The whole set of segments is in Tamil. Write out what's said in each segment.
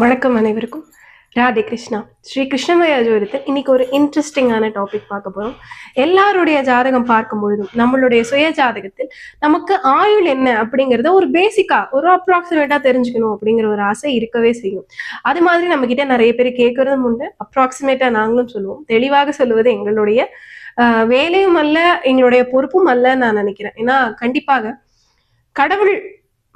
வணக்கம் அனைவருக்கும். ராதே கிருஷ்ணா. ஸ்ரீ கிருஷ்ணமய ஜோதிடத்தில் இன்னைக்கு ஒரு இன்ட்ரெஸ்டிங்கான டாபிக் பார்க்க போறோம். எல்லாருடைய ஜாதகம் பார்க்கும் பொழுதும் நம்மளுடைய சுய ஜாதகத்தில் நமக்கு ஆயுள் என்ன அப்படிங்கறத ஒரு பேசிக்கா ஒரு அப்ராக்சிமேட்டா தெரிஞ்சுக்கணும் அப்படிங்கிற ஒரு ஆசை இருக்கவே செய்யும். அது மாதிரி நம்ம கிட்ட நிறைய பேர் கேட்கறதும் உண்டு. அப்ராக்சிமேட்டா நாங்களும் சொல்லுவோம். தெளிவாக சொல்லுவது எங்களுடைய வேலையும் அல்ல எங்களுடைய பொறுப்பும் அல்ல நான் நினைக்கிறேன். ஏன்னா கண்டிப்பாக கடவுள்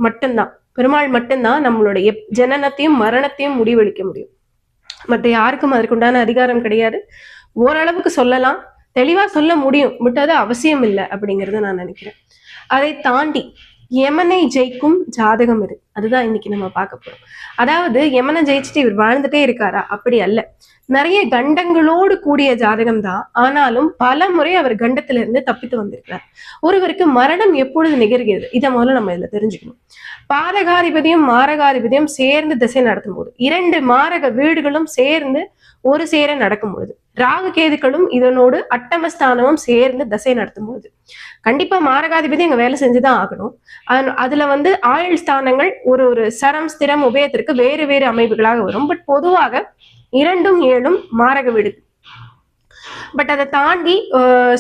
மட்டும்தான். பெருமாள் மட்டும்தான் நம்மளுடைய ஜனனத்தையும் மரணத்தையும் முடிவெடுக்க முடியும். மற்ற யாருக்கும் அதற்குண்டான அதிகாரம் கிடையாது. ஓரளவுக்கு சொல்லலாம். தெளிவா சொல்ல முடியும். பட் அது அவசியம் இல்லை அப்படிங்கிறத நான் நினைக்கிறேன். அதை தாண்டி யமனை ஜெயிக்கும் ஜாதகம் இது. அதுதான் இன்னைக்கு நம்ம பார்க்க போறோம். அதாவது யமனை ஜெயிச்சுட்டு இவர் வாழ்ந்துட்டே இருக்காரா? அப்படி அல்ல. நிறைய கண்டங்களோடு கூடிய ஜாதகம் தான் ஆனாலும் பல முறை அவர் கண்டத்துல இருந்து தப்பித்து வந்திருக்கிறார். ஒருவருக்கு மரணம் எப்பொழுது நிகழ்கிறது? இதை முதல்ல நம்ம இதுல தெரிஞ்சுக்கணும். பாதகாதிபதியும் மாரகாதிபதியும் சேர்ந்து திசை நடத்தும் போது இரண்டு மாரக வீடுகளும் சேர்ந்து ஒரு சேர நடக்கும் பொழுது ராகு கேதுக்களும் இதனோடு அட்டமஸ்தானமும் சேர்ந்து திசை நடத்தும் பொழுது கண்டிப்பா மாரகாதிபதி அங்க வேலை செஞ்சுதான் ஆகணும். அதுல வந்து ஆயுள் ஸ்தானங்கள் ஒரு ஒரு சரம் ஸ்திரம் உபயத்திற்கு வேறு வேறு அமைப்புகளாக வரும். பட் பொதுவாக இரண்டும் ஏழும் மாரக வீடு. பட் அதை தாண்டி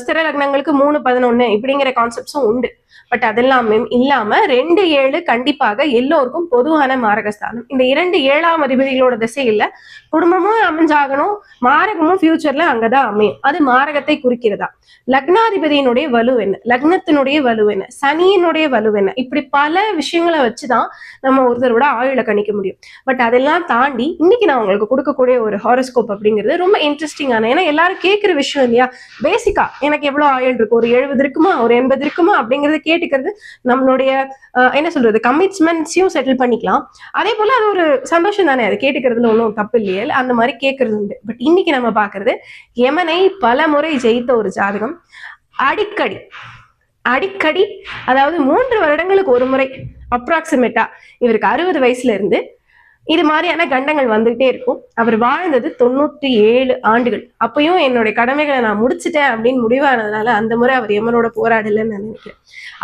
ஸ்திர லக்னங்களுக்கு மூணு பதினொன்னு இப்படிங்கிற கான்செப்ட்ஸும் உண்டு. பட் அதெல்லாமே இல்லாம ரெண்டு ஏழு கண்டிப்பாக எல்லோருக்கும் பொதுவான மாரகஸ்தானம். இந்த இரண்டு ஏழாம் அதிபதிகளோட திசையில குடும்பமும் அமைஞ்சாகணும் மாரகமும் ஃபியூச்சர்ல அங்கதான் அமையும். அது மாரகத்தை குறிக்கிறதா? லக்னாதிபதியினுடைய வலு என்ன? லக்னத்தினுடைய வலு என்ன? சனியினுடைய வலு என்ன? இப்படி பல விஷயங்களை வச்சுதான் நம்ம ஒருத்தரோட ஆயுளை கணிக்க முடியும். பட் அதெல்லாம் தாண்டி இன்னைக்கு நான் உங்களுக்கு கொடுக்கக்கூடிய ஒரு ஹாரோஸ்கோப் அப்படிங்கிறது ரொம்ப இன்ட்ரெஸ்டிங்கான ஏன்னா எல்லாரும் கேட்கிற விஷயம் இல்லையா? பேசிக்கா எனக்கு எவ்வளவு ஆயுள் இருக்கு? ஒரு எழுபது இருக்குமா? ஒரு எண்பது இருக்குமா? அப்படிங்கறத கேட்டுக்கிறது நம்மளுடைய என்ன சொல்றது கமிட்மெண்ட்ஸையும் செட்டில் பண்ணிக்கலாம். அதே போல அது ஒரு சந்தோஷம் தானே அது கேட்டுக்கிறதுல ஒன்றும் தப்பு இல்லையே அந்த மாதிரி கேட்கறது உண்டு. பட் இன்னைக்கு நம்ம பார்க்கறது யமனை பல முறை ஜெயித்த ஒரு ஜாதகம். அடிக்கடி அடிக்கடி அதாவது மூன்று வருடங்களுக்கு ஒரு முறை அப்ராக்சிமேட்டா இவருக்கு அறுபது வயசுல இருந்து இது மாதிரியான கண்டங்கள் வந்துகிட்டே இருக்கும். அவர் வாழ்ந்தது தொண்ணூற்றி ஏழு ஆண்டுகள். அப்பயும் என்னுடைய கடமைகளை நான் முடிச்சிட்டேன் அப்படின்னு முடிவானதுனால அந்த முறை அவர் யமனோட போராடலைன்னு நான் நினைக்கிறேன்.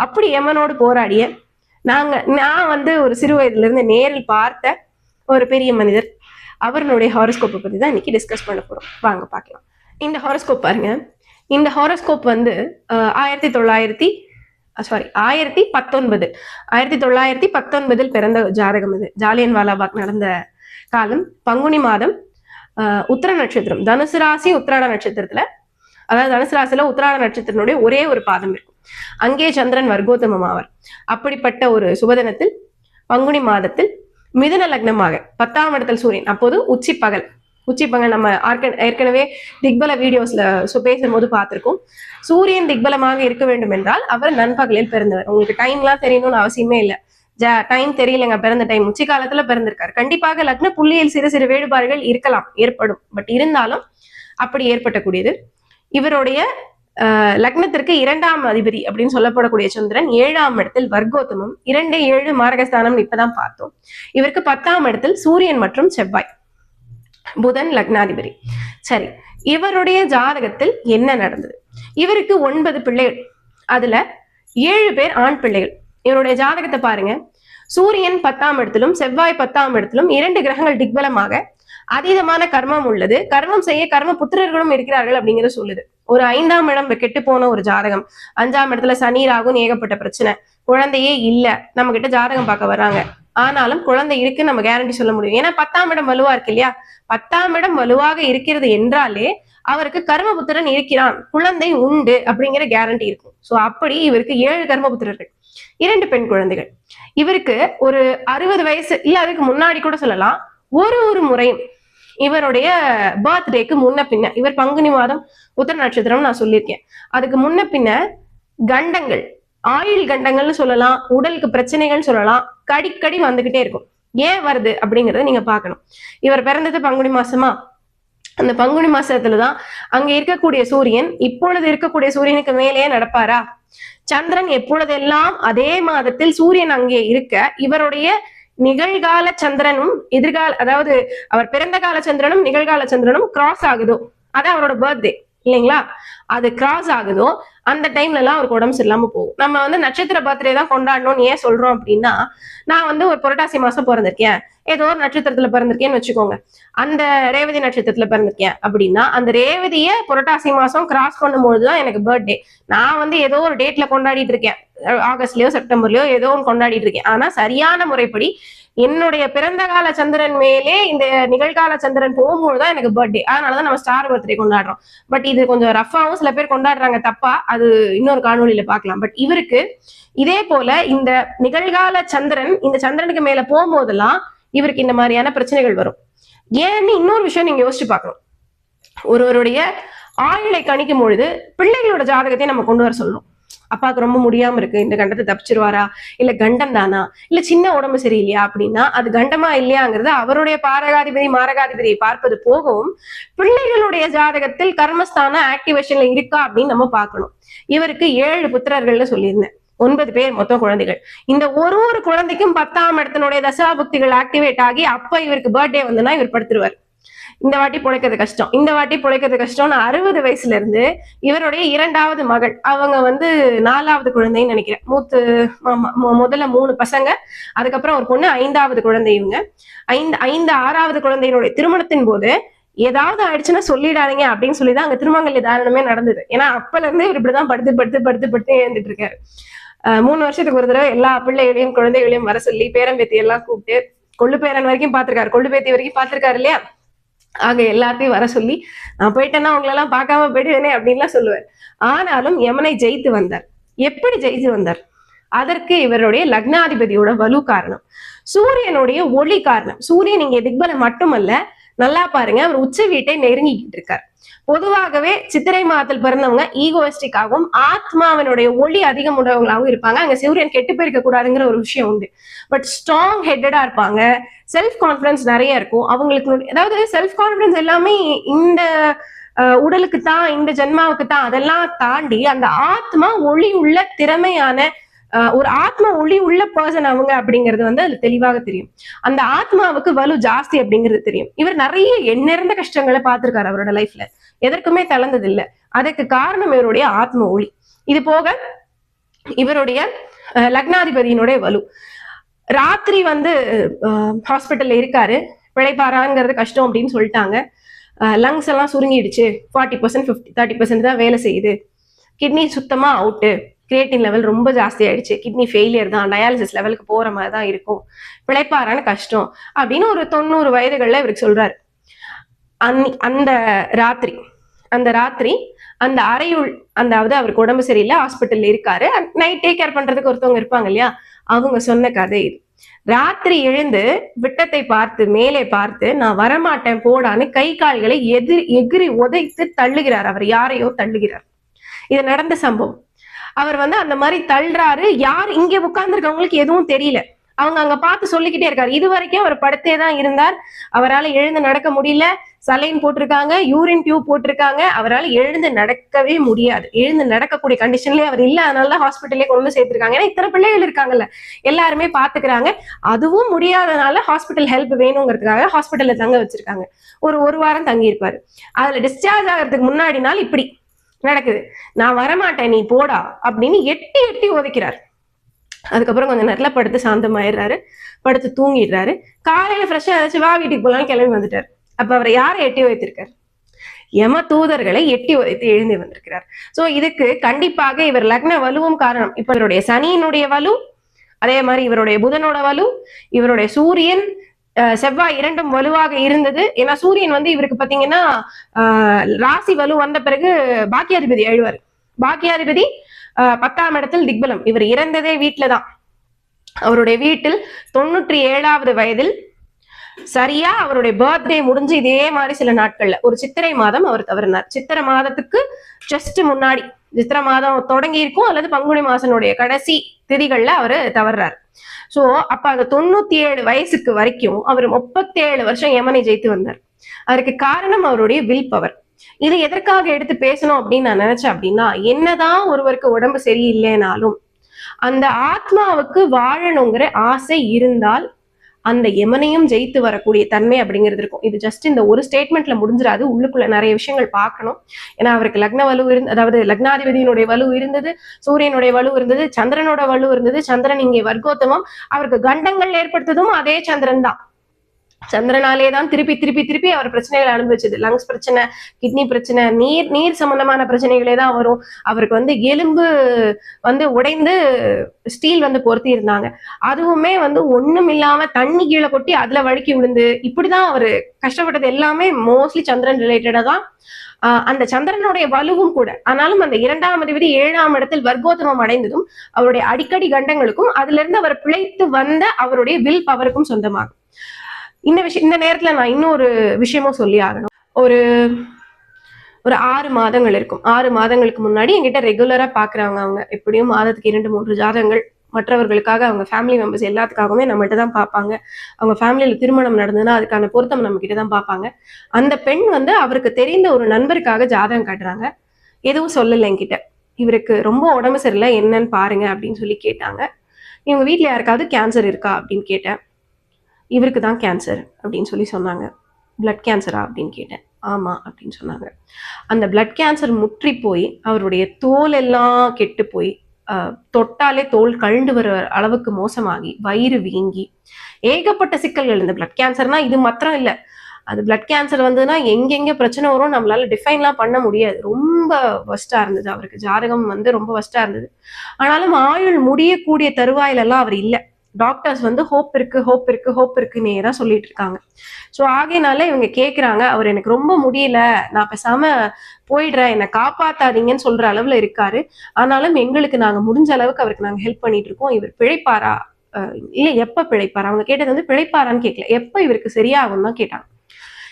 அப்படி எமனோடு போராடிய நாங்க நான் வந்து ஒரு சிறு வயதுல இருந்து நேரில் பார்த்த ஒரு பெரிய மனிதர். அவருடைய ஹாரோஸ்கோப்பை பத்தி தான் இன்னைக்கு டிஸ்கஸ் பண்ண போறோம். வாங்க பார்க்கலாம். இந்த ஹாரோஸ்கோப் பாருங்க. இந்த ஹாரோஸ்கோப் வந்து ஆயிரத்தி தொள்ளாயிரத்தி சாரி ஆயிரத்தி பத்தொன்பது. ஆயிரத்தி தொள்ளாயிரத்தி பத்தொன்பதில் பிறந்த ஜாதகம் இது. ஜாலியன் வாலாபாக் நடந்த காலம் பங்குனி மாதம் ஆஹ், உத்திர நட்சத்திரம். தனுசு ராசி உத்திராட நட்சத்திரத்துல அதாவது தனுசு ராசியில உத்திராட நட்சத்திரனுடைய ஒரே ஒரு பாதம் இருக்கும் அங்கே சந்திரன் வர்க்கோத்தமம் ஆவார். அப்படிப்பட்ட ஒரு சுபதினத்தில் பங்குனி மாதத்தில் மிதுன லக்னமாக பத்தாம் இடத்தில் சூரியன் அப்போது உச்சி பகல் உச்சிப்பங்க நம்ம ஏற்கனவே திக்பல வீடியோஸ்ல சு- பேசும்போது பார்த்திருக்கோம். சூரியன் திக்பலமாக இருக்க வேண்டும் என்றால் அவர் நண்பகலில் பிறந்தவர். உங்களுக்கு டைம்லாம் தெரியணும்னு அவசியமே இல்லை. டைம் தெரியலங்க பிறந்த டைம் உச்சி காலத்துல பிறந்திருக்காரு. கண்டிப்பாக லக்ன புள்ளியில் சிறு சிறு வேறுபாடுகள் இருக்கலாம் ஏற்படும். பட் இருந்தாலும் அப்படி ஏற்பட்டக்கூடியது. இவருடைய லக்னத்திற்கு இரண்டாம் அதிபதி அப்படின்னு சொல்லப்படக்கூடிய சந்திரன் ஏழாம் இடத்தில் வர்க்கோத்தமம் இரண்டு ஏழு மாரகஸ்தானம் இப்பதான் பார்த்தோம். இவருக்கு பத்தாம் இடத்தில் சூரியன் மற்றும் செவ்வாய். புதன் லக்னாதிபதி. சரி இவருடைய ஜாதகத்தில் என்ன நடந்தது? இவருக்கு ஒன்பது பிள்ளைகள். அதுல ஏழு பேர் ஆண் பிள்ளைகள். இவருடைய ஜாதகத்தை பாருங்க. சூரியன் பத்தாம் இடத்திலும் செவ்வாய் பத்தாம் இடத்திலும் இரண்டு கிரகங்கள் திக்பலமாக அதீதமான கர்மம் உள்ளது. கர்மம் செய்ய கர்ம புத்திரர்களும் இருக்கிறார்கள் அப்படிங்கிறத சொல்லுது. ஒரு ஐந்தாம் இடம் கெட்டு போன ஒரு ஜாதகம். அஞ்சாம் இடத்துல சனி ராகுன்னு ஏகப்பட்ட பிரச்சனை. குழந்தையே இல்ல. நம்ம கிட்ட ஜாதகம் பார்க்க வர்றாங்க. ஆனாலும் குழந்தை இருக்கு நம்ம கேரண்டி சொல்ல முடியும். ஏன்னா பத்தாம் இடம் வலுவா இருக்கு இல்லையா? பத்தாம் இடம் வலுவாக இருக்கிறது என்றாலே அவருக்கு கர்மபுத்திரன் இருக்கிறான். குழந்தை உண்டு அப்படிங்கிற கேரண்டி இருக்கும். சோ அப்படி இவருக்கு ஏழு கர்மபுத்திரர்கள் இரண்டு பெண் குழந்தைகள். இவருக்கு ஒரு அறுபது வயசு இல்ல அதுக்கு முன்னாடி கூட சொல்லலாம். ஒரு ஒரு முறையும் இவருடைய பர்த்டேக்கு முன்ன பின்ன இவர் பங்குனி மாதம் உத்தர நட்சத்திரம் நான் சொல்லியிருக்கேன். அதுக்கு முன்ன பின்ன கண்டங்கள் ஆயுள் கண்டங்கள்னு சொல்லலாம் உடலுக்கு பிரச்சனைகள் சொல்லலாம் கடிக்கடி வந்துகிட்டே இருக்கும். ஏன் வருது அப்படிங்கறத நீங்க பாக்கணும் இவர் பிறந்தது பங்குனி மாசமா? அந்த பங்குனி மாசத்துலதான் அங்க இருக்கக்கூடிய சூரியன் இப்பொழுது இருக்கக்கூடிய சூரியனுக்கு மேலேயே நடப்பாரா? சந்திரன் எப்பொழுதெல்லாம் அதே மாதத்தில் சூரியன் அங்கே இருக்க இவருடைய நிகழ்கால சந்திரனும் எதிர்கால அதாவது அவர் பிறந்த கால சந்திரனும் நிகழ்கால சந்திரனும் கிராஸ் ஆகுதோ. அதான் அவரோட பர்த்டே இல்லைங்களா? அது கிராஸ் ஆகுதோ அந்த டைம்ல எல்லாம் அவருக்கு உடம்பு சரியில்லாம போகும். நம்ம வந்து நட்சத்திர பர்த்டே தான் கொண்டாடணும்னு ஏன் சொல்றோம் அப்படின்னா நான் வந்து ஒரு புரட்டாசி மாசம் பிறந்திருக்கேன். ஏதோ ஒரு நட்சத்திரத்துல பிறந்திருக்கேன்னு வச்சுக்கோங்க. அந்த ரேவதி நட்சத்திரத்துல பிறந்திருக்கேன் அப்படின்னா அந்த ரேவதிய புரட்டாசி மாசம் கிராஸ் பண்ணும்போது தான் எனக்கு பர்த்டே நான் வந்து ஏதோ ஒரு டேட்ல கொண்டாடிட்டு இருக்கேன். ஆகஸ்ட்லயோ செப்டம்பர்லயோ ஏதோ ஒன்று கொண்டாடிட்டு இருக்கேன். ஆனா சரியான முறைப்படி என்னுடைய பிறந்த கால சந்திரன் மேலே இந்த நிகழ்கால சந்திரன் போகும்போது தான் எனக்கு பர்த்டே அதனாலதான் நம்ம ஸ்டார் பர்த்டே கொண்டாடுறோம். பட் இது கொஞ்சம் ரஃபாவும் சில பேர் கொண்டாடுறாங்க தப்பா. அது இன்னொரு காணொலியில பார்க்கலாம். பட் இவருக்கு இதே போல இந்த நிகழ்கால சந்திரன் இந்த சந்திரனுக்கு மேல போகும்போதெல்லாம் இவருக்கு இந்த மாதிரியான பிரச்சனைகள் வரும். ஏன்னு இன்னொரு விஷயம் நீங்க யோசிச்சு பார்க்கணும். ஒருவருடைய ஆயுளை கணிக்கும் பொழுது பிள்ளைகளோட ஜாதகத்தை நம்ம கொண்டு வர சொல்லணும். அப்பாவுக்கு ரொம்ப முடியாம இருக்கு. இந்த கண்டத்தை தப்பிச்சிருவாரா? இல்ல கண்டம் தானா? இல்ல சின்ன உடம்பு சரியில்லையா அப்படின்னா அது கண்டமா இல்லையாங்கிறது அவருடைய பாரகாதிபதி மாரகாதிபதியை பார்ப்பது போகவும் பிள்ளைகளுடைய ஜாதகத்தில் கர்மஸ்தான ஆக்டிவேஷன்ல இருக்கா அப்படின்னு நம்ம பார்க்கணும். இவருக்கு ஏழு புத்திரர்கள்னு சொல்லியிருந்தேன். ஒன்பது பேர் மொத்தம் குழந்தைகள். இந்த ஒரு ஒரு குழந்தைக்கும் பத்தாம் இடத்தினுடைய தசாபுக்திகள் ஆக்டிவேட் ஆகி அப்ப இவருக்கு பர்த்டே வந்துன்னா இவர் படுத்துருவார். இந்த வாட்டி பிழைக்கிறது கஷ்டம். இந்த வாட்டி பிழைக்கிறது கஷ்டம்னு அறுபது வயசுல இருந்து இவருடைய இரண்டாவது மகள். அவங்க வந்து நாலாவது குழந்தைன்னு நினைக்கிறேன். மூத்து முதல்ல மூணு பசங்க. அதுக்கப்புறம் ஒரு பொண்ணு ஐந்தாவது குழந்தை இவங்க. ஐந்து ஐந்து ஆறாவது குழந்தையினுடைய திருமணத்தின் போது ஏதாவது ஆயிடுச்சுன்னா சொல்லிடாதீங்க அப்படின்னு சொல்லி தான் அங்க திருமங்கல்ய தாரணமே நடந்தது. ஏன்னா அப்பல இருந்து இவர் இப்படிதான் படுத்து படுத்து படுத்து படுத்து எழுந்துட்டு இருக்காரு மூணு வருஷத்துக்கு ஒரு தடவை எல்லா பிள்ளைகளையும் குழந்தைகளையும் வர சொல்லி பேரம்பேத்தி எல்லாம் கூப்பிட்டு கொள்ளு பேரன் வரைக்கும் பாத்திருக்காரு கொள்ளு பேத்தி வரைக்கும் பாத்திருக்காரு இல்லையா? ஆக எல்லாத்தையும் வர சொல்லி நான் போயிட்டேன்னா உங்களெல்லாம் பார்க்காம போயிடுவேனே அப்படின்லாம் சொல்லுவார். ஆனாலும் யமனை ஜெயித்து வந்தார். எப்படி ஜெயித்து வந்தார்? அதற்கு இவருடைய லக்னாதிபதியோட வலு காரணம். சூரியனுடைய ஒளி காரணம். சூரியன் இங்க திக்பலம் மட்டுமல்ல நல்லா பாருங்க அவர் உச்ச வீட்டை நெருங்கிக்கிட்டு இருக்கார். பொதுவாகவே சித்திரை மாதத்தில் பிறந்தவங்க ஈகோயிஸ்டிக்காகவும் ஆத்மாவினுடைய ஒளி அதிகம் உள்ளவங்களாகவும் இருப்பாங்க. அங்க சூரியன் கெட்டு போயிருக்க கூடாதுங்கிற ஒரு விஷயம் உண்டு. பட் ஸ்ட்ராங் ஹெட்டடா இருப்பாங்க. செல்ஃப் கான்பிடன்ஸ் நிறைய இருக்கும். அவங்களுக்கு அதாவது செல்ஃப் கான்பிடன்ஸ் எல்லாமே இந்த உடலுக்கு தான் இந்த ஜென்மாவுக்கு தான் அதெல்லாம் தாண்டி அந்த ஆத்மா ஒளி உள்ள திறமையான ஒரு ஆத்மா ஒளி உள்ள பர்சன் அவங்க அப்படிங்கிறது வந்து அது தெளிவாக தெரியும். அந்த ஆத்மாவுக்கு வலு ஜாஸ்தி அப்படிங்கிறது தெரியும். இவர் நிறைய எண்ணிறந்த கஷ்டங்களை பார்த்திருக்காரு அவரோட லைஃப்ல எதற்குமே தளர்ந்தது இல்லை அதுக்கு காரணம் இவருடைய ஆத்ம ஒளி. இது போக இவருடைய அஹ், லக்னாதிபதியினுடைய வலு. ராத்திரி வந்து ஹாஸ்பிட்டல்ல இருக்காரு. பிழைப்பாராங்கிறது கஷ்டம் அப்படின்னு சொல்லிட்டாங்க. லங்ஸ் எல்லாம் சுருங்கிடுச்சு. Forty percent fifty thirty percent தான் வேலை செய்யுது. கிட்னி சுத்தமா அவுட்டு கிரியேட்டின் லெவல் ரொம்ப ஜாஸ்தி ஆயிடுச்சு. கிட்னி ஃபெயிலியர் தான் டயாலிசிஸ் லெவலுக்கு போற மாதிரி தான் இருக்கும். பிழைப்பாரான கஷ்டம் அப்படின்னு ஒரு தொண்ணூறு வயதுகள்ல இவருக்கு சொல்றாரு. அன்னி அந்த ராத்திரி அந்த ராத்திரி அந்த அறையுள் அதாவது அவருக்கு உடம்பு சரியில்லை ஹாஸ்பிட்டல்ல இருக்காரு. நைட் டேக் கேர் பண்றதுக்கு ஒருத்தவங்க இருப்பாங்க இல்லையா? அவங்க சொன்ன கதை இது. ராத்திரி எழுந்து விட்டத்தை பார்த்து மேலே பார்த்து நான் வரமாட்டேன் போடான்னு கை கால்களை எதிர் எகிரி உதைத்து தள்ளுகிறார். அவர் யாரையோ தள்ளுகிறார். இது நடந்த சம்பவம். அவர் வந்து அந்த மாதிரி தள்ளுறாரு. யார் இங்க உட்கார்ந்துருக்கவங்களுக்கு எதுவும் தெரியல. அவங்க அங்க பார்த்து சொல்லிக்கிட்டே இருக்காரு. இது வரைக்கும் அவர் படுத்தே தான் இருந்தார். அவரால் எழுந்து நடக்க முடியல. சலைன் போட்டிருக்காங்க. யூரின் டியூப் போட்டிருக்காங்க. அவரால் எழுந்து நடக்கவே முடியாது. எழுந்து நடக்கக்கூடிய கண்டிஷன்லயே அவர் இல்ல. அதனால ஹாஸ்பிட்டல்லே கொண்டு வந்து சேர்த்திருக்காங்க. ஏன்னா இத்தனை பிள்ளைகள் இருக்காங்கல்ல. எல்லாருமே பாத்துக்கிறாங்க அதுவும் முடியாதனால ஹாஸ்பிட்டல் ஹெல்ப் வேணுங்கிறதுக்காக ஹாஸ்பிட்டல்ல தங்க வச்சிருக்காங்க. ஒரு ஒரு வாரம் தங்கியிருப்பாரு. அதுல டிஸ்சார்ஜ் ஆகிறதுக்கு முன்னாடி நாள் இப்படி. நடக்குது. நான் வரமாட்டேன் நீ போடா அப்படின்னு எட்டி எட்டி உதைக்கிறார். அதுக்கப்புறம் கொஞ்சம் நேரத்துல படுத்து சாந்தமாயிடுறாரு. படுத்து தூங்கிடுறாரு. காலையில ஃப்ரெஷ்ஷாக ஏதாச்சும் வா வீட்டுக்கு போகலான்னு கிளம்பி வந்துட்டார். அப்ப அவரை யாரை எட்டி வைத்திருக்கார் யம தூதர்களை எட்டி உதைத்து எழுந்து வந்திருக்கிறார். சோ இதுக்கு கண்டிப்பாக இவர் லக்ன வலுவும் காரணம். இப்ப இவருடைய சனியினுடைய வலு அதே மாதிரி இவருடைய புதனோட வலு இவருடைய சூரியன் செவ்வாய் இரண்டும் வலுவாக இருந்தது. ஏன்னா சூரியன் வந்து இவருக்கு பாத்தீங்கன்னா ஆஹ், ராசி வலு வந்த பிறகு பாக்கியாதிபதி எழுவார் பாக்கியாதிபதி ஆஹ், பத்தாம் இடத்தில் திக்பலம். இவர் இறந்ததே வீட்டுலதான். அவருடைய வீட்டில் தொண்ணூற்றி ஏழாவது வயதில் சரியா அவருடைய பர்த்டே முடிஞ்சு இதே மாதிரி சில நாட்கள்ல ஒரு சித்திரை மாதம் அவர் தவறினார். சித்திரை மாதத்துக்கு ஜஸ்ட் முன்னாடி சித்திரை மாதம் தொடங்கி இருக்கும் அல்லது பங்குனி மாசனுடைய கடைசி திதிகள்ல அவரு தவறுறாரு சோ அப்ப அந்த தொண்ணூத்தி ஏழு வயசுக்கு வரைக்கும் அவர் முப்பத்தேழு வருஷம் யமனை ஜெயித்து வந்தார். அதற்கு காரணம் அவருடைய வில் பவர் இது எதற்காக எடுத்து பேசணும் அப்படின்னு நான் நினைச்சேன் அப்படின்னா என்னதான் ஒருவருக்கு உடம்பு சரியில்லைனாலும் அந்த ஆத்மாவுக்கு வாழணுங்கிற ஆசை இருந்தால் அந்த யமனையும் ஜெயித்து வரக்கூடிய தன்மை அப்படிங்கிறது இருக்கும். இது ஜஸ்ட் இந்த ஒரு ஸ்டேட்மெண்ட்ல முடிஞ்சிடாது. உள்ளுக்குள்ள நிறைய விஷயங்கள் பார்க்கணும். ஏன்னா அவருக்கு லக்ன வலு இருந்து அதாவது லக்னாதிபதியினுடைய வலு இருந்தது சூரியனுடைய வலு இருந்தது சந்திரனோட வலு இருந்தது சந்திரன் இங்கே வர்க்கோத்தமம் அவருக்கு கண்டங்கள் ஏற்படுத்ததும் அதே சந்திரன் தான். சந்திரனாலே தான் திருப்பி திருப்பி திருப்பி அவர் பிரச்சனைகளை அனுபவிச்சது. லங்ஸ் பிரச்சனை கிட்னி பிரச்சனை நீர் நீர் சம்பந்தமான பிரச்சனைகளே தான் வரும். அவருக்கு வந்து எலும்பு வந்து உடைந்து ஸ்டீல் வந்து பொருத்தி இருந்தாங்க அதுவுமே வந்து ஒண்ணும் இல்லாம தண்ணி கீழே கொட்டி அதுல வழுக்கி விழுந்து இப்படிதான் அவரு கஷ்டப்பட்டது எல்லாமே மோஸ்ட்லி சந்திரன் ரிலேட்டடா தான். ஆஹ் அந்த சந்திரனுடைய வலுவும் கூட. ஆனாலும் அந்த இரண்டாம் அதிபதி ஏழாம் இடத்தில் வர்க்கோத்தமம் அடைந்ததும் அவருடைய அடிக்கடி கண்டங்களுக்கும் அதுல இருந்து அவர் பிழைத்து வந்த அவருடைய வில் பவருக்கும் சொந்தமாகும். இந்த விஷயம் இந்த நேரத்தில் நான் இன்னொரு விஷயமும் சொல்லி ஆகணும். ஒரு ஒரு ஆறு மாதங்கள் இருக்கும். ஆறு மாதங்களுக்கு முன்னாடி என்கிட்ட ரெகுலராக பார்க்குறாங்க அவங்க. எப்படியும் மாதத்துக்கு இரண்டு மூன்று ஜாதகங்கள் மற்றவர்களுக்காக அவங்க ஃபேமிலி மெம்பர்ஸ் எல்லாத்துக்காகவுமே நம்மகிட்ட தான் பார்ப்பாங்க அவங்க ஃபேமிலியில் திருமணம் நடந்ததுன்னா அதுக்கான பொருத்தம் நம்மகிட்ட தான் பார்ப்பாங்க அந்த பெண் வந்து அவருக்கு தெரிந்த ஒரு நண்பருக்காக ஜாதகம் காட்டுறாங்க. எதுவும் சொல்லலை என்கிட்ட. இவருக்கு ரொம்ப உடம்பு சரியில்லை என்னன்னு பாருங்க அப்படின்னு சொல்லி கேட்டாங்க. இவங்க வீட்டில் யாருக்காவது கேன்சர் இருக்கா அப்படின்னு கேட்டேன். இவருக்கு தான் கேன்சர் அப்படின்னு சொல்லி சொன்னாங்க. பிளட் கேன்சரா அப்படின்னு கேட்டேன். ஆமாம் அப்படின்னு சொன்னாங்க. அந்த பிளட் கேன்சர் முற்றி போய் அவருடைய தோல் எல்லாம் கெட்டு போய் தொட்டாலே தோல் கழுண்டு வர அளவுக்கு மோசமாகி வயிறு வீங்கி ஏகப்பட்ட சிக்கல்கள். இந்த பிளட் கேன்சர்னா இது மாத்திரம் இல்லை. அது பிளட் கேன்சர் வந்ததுன்னா எங்கெங்க பிரச்சனை வரும் நம்மளால டிஃபைன்லாம் பண்ண முடியாது. ரொம்ப வஸ்டா இருந்தது அவருக்கு. ஜாதகம் வந்து ரொம்ப வஸ்டா இருந்தது. ஆனாலும் ஆயுள் முடியக்கூடிய தருவாயிலெல்லாம் அவர் இல்லை. டாக்டர்ஸ் வந்து ஹோப் இருக்கு ஹோப் இருக்கு ஹோப் இருக்கு நேரா சொல்லிட்டு இருக்காங்க. ஸோ ஆகையினால இவங்க கேக்குறாங்க அவர் எனக்கு ரொம்ப முடியல நான் பேசாம போயிடுறேன் என்னை காப்பாத்தாதீங்கன்னு சொல்ற அளவுல இருக்காரு. ஆனாலும் எங்களுக்கு நாங்க முடிஞ்ச அளவுக்கு அவருக்கு நாங்க ஹெல்ப் பண்ணிட்டு இருக்கோம். இவர் பிழைப்பாரா? அஹ் இல்ல எப்ப பிழைப்பாரா? அவங்க கேட்டது வந்து பிழைப்பாரான்னு கேட்கல எப்ப இவருக்கு சரியாகும் தான் கேட்டாங்க.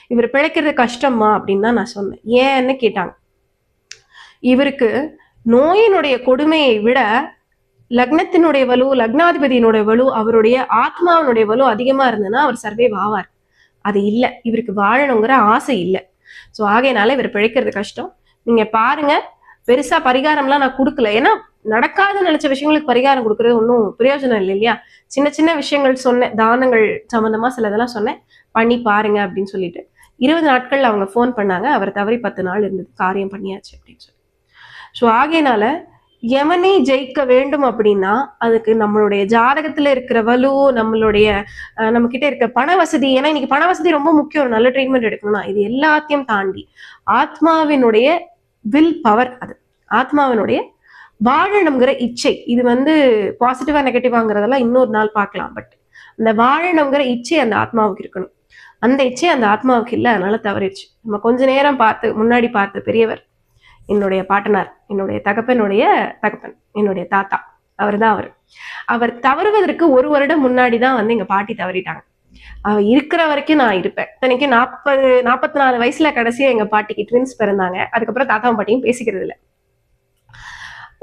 இவர் பிழைக்கிறது கஷ்டமா? அப்படின்னு தான் நான் சொன்னேன். ஏன்னு கேட்டாங்க. இவருக்கு நோயினுடைய கொடுமையை விட லக்னத்தினுடைய வலு லக்னாதிபதியினுடைய வலு அவருடைய ஆத்மாவினுடைய வலு அதிகமா இருந்ததுன்னா அவர் சர்வே ஆவார். அது இல்லை. இவருக்கு வாழணுங்கிற ஆசை இல்லை. ஸோ ஆகையினால இவர் பிழைக்கிறது கஷ்டம். நீங்க பாருங்க. பெருசா பரிகாரம்லாம் நான் கொடுக்கல. ஏன்னா நடக்காத நினைச்ச விஷயங்களுக்கு பரிகாரம் கொடுக்கறது ஒன்றும் பிரயோஜனம் இல்லை இல்லையா? சின்ன சின்ன விஷயங்கள் சொன்னேன். தானங்கள் சம்மந்தமா சிலதெல்லாம் சொன்னேன். பண்ணி பாருங்க அப்படின்னு சொல்லிட்டு. இருபது நாட்கள் அவங்க ஃபோன் பண்ணாங்க. அவர் தவறி பத்து நாள் இருந்தது. காரியம் பண்ணியாச்சு அப்படின்னு சொல்லி. ஸோ ஆகையினால எவனை ஜெயிக்க வேண்டும் அப்படின்னா அதுக்கு நம்மளுடைய ஜாதகத்துல இருக்கிற வலு நம்மளுடைய அஹ், நம்ம கிட்ட இருக்க பண வசதி ஏன்னா இன்னைக்கு பண வசதி ரொம்ப முக்கியம் ஒரு நல்ல ட்ரீட்மெண்ட் எடுக்கணும்னா இது எல்லாத்தையும் தாண்டி ஆத்மாவினுடைய வில் பவர் அது. ஆத்மாவினுடைய வாழணுங்கிற இச்சை. இது வந்து பாசிட்டிவா நெகட்டிவாங்கிறதெல்லாம் இன்னொரு நாள் பார்க்கலாம் பட் அந்த வாழணுங்கிற இச்சை அந்த ஆத்மாவுக்கு இருக்கணும். அந்த இச்சை அந்த ஆத்மாவுக்கு இல்லை அதனால தவறிடுச்சு. நம்ம கொஞ்ச நேரம் பார்த்து முன்னாடி பார்த்த பெரியவர் என்னுடைய பாட்டனார் என்னுடைய தகப்பனுடைய தகப்பன் என்னுடைய தாத்தா. அவர் தான் அவர். அவர் தவறுவதற்கு ஒரு வருடம் முன்னாடி தான் வந்து எங்க பாட்டி தவறிட்டாங்க. அவ இருக்கிற வரைக்கும் நான் இருப்பேன். இத்தனைக்கு நாற்பது நாற்பத்தி நாலு வயசுல கடைசியா எங்க பாட்டிக்கு ட்வின்ஸ் பிறந்தாங்க. அதுக்கப்புறம் தாத்தாவும் பாட்டியும் பேசிக்கிறது இல்ல.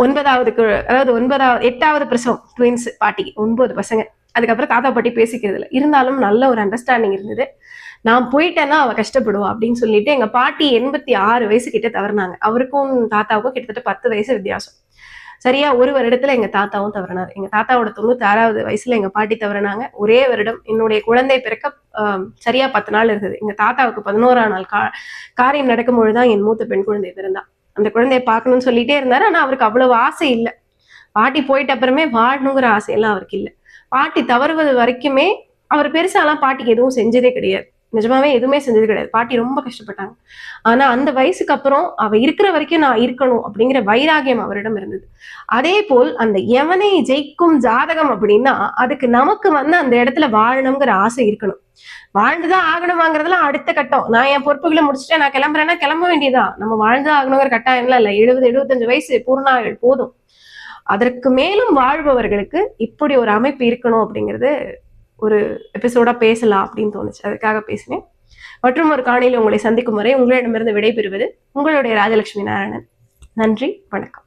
ஒன்பதாவதுக்கு அதாவது ஒன்பதாவது எட்டாவது பிரசவம் ட்வின்ஸ் பாட்டிக்கு ஒன்பது பசங்க. அதுக்கப்புறம் தாத்தா பாட்டி பேசிக்கிறது இல்லை. இருந்தாலும் நல்ல ஒரு அண்டர்ஸ்டாண்டிங் இருந்தது. நான் போயிட்டேன்னா அவ கஷ்டப்படுவா அப்படின்னு சொல்லிட்டு எங்க பாட்டி எண்பத்தி ஆறு வயசு கிட்ட தவறினாங்க. அவருக்கும் தாத்தாவுக்கும் கிட்டத்தட்ட பத்து வயசு வித்தியாசம். சரியா ஒரு வருடத்துல எங்க தாத்தாவும் தவறினார். எங்க தாத்தாவோட தொண்ணூத்தி ஆறாவது வயசுல எங்க பாட்டி தவறினாங்க. ஒரே வருடம் என்னுடைய குழந்தை பிறக்க சரியா பத்து நாள் இருந்தது. எங்க தாத்தாவுக்கு பதினோராம் நாள் கா காரியம் நடக்கும்பொழுதுதான் என் மூத்த பெண் குழந்தை பிறந்தா. அந்த குழந்தையை பார்க்கணும்னு சொல்லிட்டே இருந்தாரு. ஆனா அவருக்கு அவ்வளவு ஆசை இல்லை. பாட்டி போயிட்ட அப்புறமே வாழணுங்கிற ஆசையெல்லாம் அவருக்கு இல்லை. பாட்டி தவறுவது வரைக்குமே அவர் பெருசாலாம் பாட்டிக்கு எதுவும் செஞ்சதே கிடையாது. நிஜமாவே எதுவுமே செஞ்சது கிடையாது. பாட்டி ரொம்ப கஷ்டப்பட்டாங்க. ஆனா அந்த வயசுக்கு அப்புறம் அவ இருக்கிற வரைக்கும் நான் இருக்கணும் அப்படிங்கிற வைராகியம் அவரிடம் இருந்தது. அதே போல் அந்த எவனை ஜெயிக்கும் ஜாதகம் அப்படின்னா அதுக்கு நமக்கு வந்து அந்த இடத்துல வாழணுங்கிற ஆசை இருக்கணும். வாழ்ந்துதான் ஆகணுமாங்கிறதுலாம் அடுத்த கட்டம். நான் என் பொறுப்புகளை முடிச்சுட்டு நான் கிளம்புறேன்னா கிளம்ப வேண்டியதுதான். நம்ம வாழ்ந்துதான் ஆகணுங்கிற கட்டாயம்லாம் இல்லை. எழுபது எழுபத்தஞ்சு வயசு பூர்ணாகள் போதும். அதற்கு மேலும் வாழ்பவர்களுக்கு இப்படி ஒரு அமைப்பு இருக்கணும் அப்படிங்கிறது ஒரு எபிசோடாக பேசலாம் அப்படின்னு தோணுச்சு. அதுக்காக பேசினேன். மற்றும் ஒரு காணியில் உங்களை சந்திக்கும் வரை உங்களிடமிருந்து விடைபெறுவது உங்களுடைய ராஜலட்சுமி நாராயணன். நன்றி வணக்கம்.